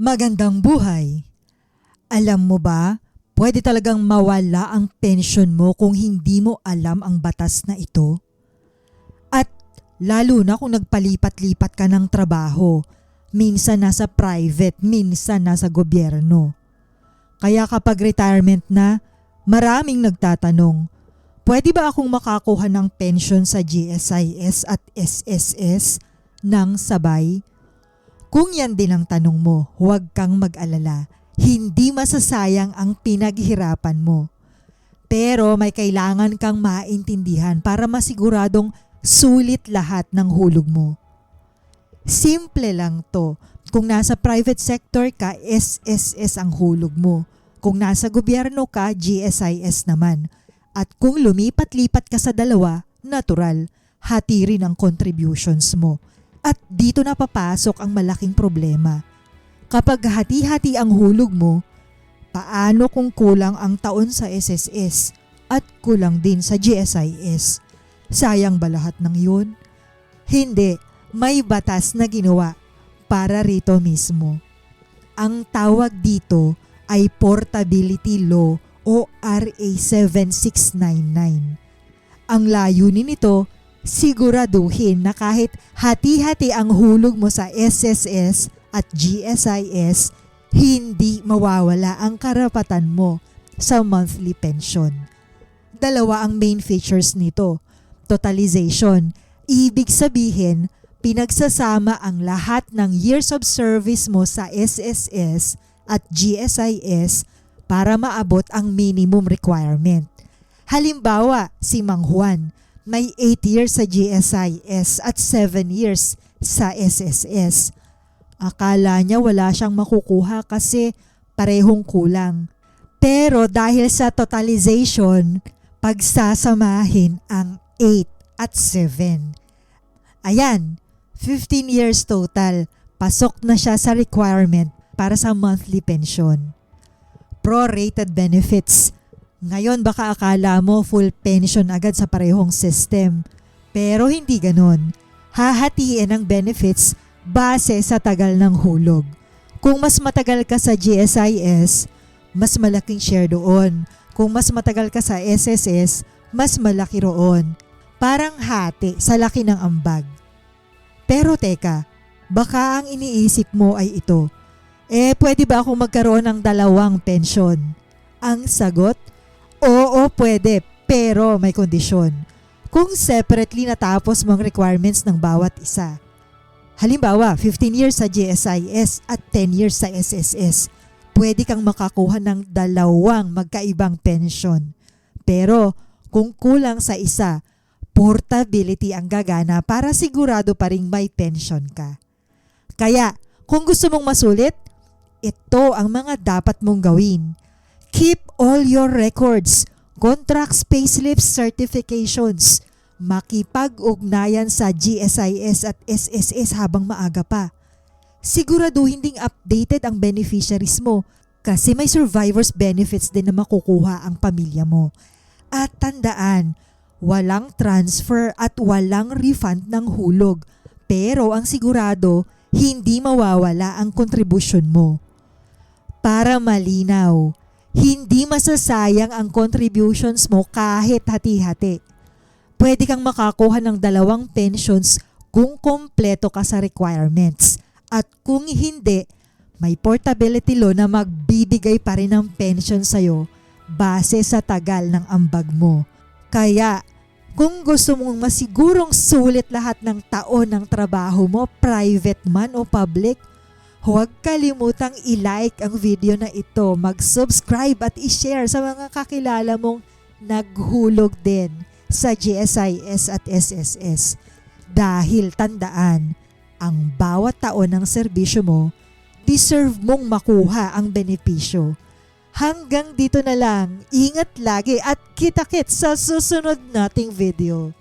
Magandang buhay. Alam mo ba, pwede talagang mawala ang pension mo kung hindi mo alam ang batas na ito? At lalo na kung nagpalipat-lipat ka ng trabaho, minsan nasa private, minsan nasa gobyerno. Kaya kapag retirement na, maraming nagtatanong, pwede ba akong makakuha ng pension sa GSIS at SSS ng sabay? Kung yan din ang tanong mo, huwag kang mag-alala. Hindi masasayang ang pinaghirapan mo. Pero may kailangan kang maintindihan para masiguradong sulit lahat ng hulog mo. Simple lang to. Kung nasa private sector ka, SSS ang hulog mo. Kung nasa gobyerno ka, GSIS naman. At kung lumipat-lipat ka sa dalawa, natural, hati rin ang contributions mo. At dito na papasok ang malaking problema. Kapag hati-hati ang hulog mo, paano kung kulang ang taon sa SSS at kulang din sa GSIS? Sayang ba lahat ng yun? Hindi, may batas na ginawa para rito mismo. Ang tawag dito ay Portability Law o RA 7699. Ang layunin nito, siguraduhin na kahit hati-hati ang hulog mo sa SSS at GSIS, hindi mawawala ang karapatan mo sa monthly pension. Dalawa ang main features nito. Totalization, ibig sabihin, pinagsasama ang lahat ng years of service mo sa SSS at GSIS para maabot ang minimum requirement. Halimbawa, si Mang Juan, may 8 years sa GSIS at 7 years sa SSS. Akala niya wala siyang makukuha kasi parehong kulang. Pero dahil sa totalization, pagsasamahin ang 8 at 7. Ayan, 15 years total. Pasok na siya sa requirement para sa monthly pension. Prorated benefits. Ngayon baka akala mo full pension agad sa parehong system. Pero hindi ganon. Hahatiin ang benefits base sa tagal ng hulog. Kung mas matagal ka sa GSIS, mas malaking share doon. Kung mas matagal ka sa SSS, mas malaki roon. Parang hati sa laki ng ambag. Pero teka, baka ang iniisip mo ay ito. Eh, pwede ba akong magkaroon ng dalawang pensyon? Ang sagot, oo pwede, pero may kondisyon. Kung separately natapos mo ang requirements ng bawat isa. Halimbawa, 15 years sa GSIS at 10 years sa SSS, pwede kang makakuha ng dalawang magkaibang pensyon. Pero kung kulang sa isa, portability ang gagana para sigurado pa ring may pension ka. Kaya, kung gusto mong masulit, ito ang mga dapat mong gawin. Keep all your records, contracts, payslips, certifications. Makipag-ugnayan sa GSIS at SSS habang maaga pa. Siguraduhin ding updated ang beneficiaries mo kasi may survivor's benefits din na makukuha ang pamilya mo. At tandaan, walang transfer at walang refund ng hulog. Pero ang sigurado, hindi mawawala ang kontribusyon mo. Para malinaw, hindi masasayang ang contributions mo kahit hati-hati. Pwede kang makakuha ng dalawang pensions kung kompleto ka sa requirements. At kung hindi, may portability law na magbibigay pa rin ng pension sa'yo base sa tagal ng ambag mo. Kaya, kung gusto mong masigurong sulit lahat ng taon ng trabaho mo, private man o public, huwag kalimutang i-like ang video na ito, mag-subscribe at i-share sa mga kakilala mong naghulog din sa GSIS at SSS. Dahil tandaan, ang bawat taon ng serbisyo mo, deserve mong makuha ang benepisyo. Hanggang dito na lang, ingat lagi at kita-kits sa susunod nating video.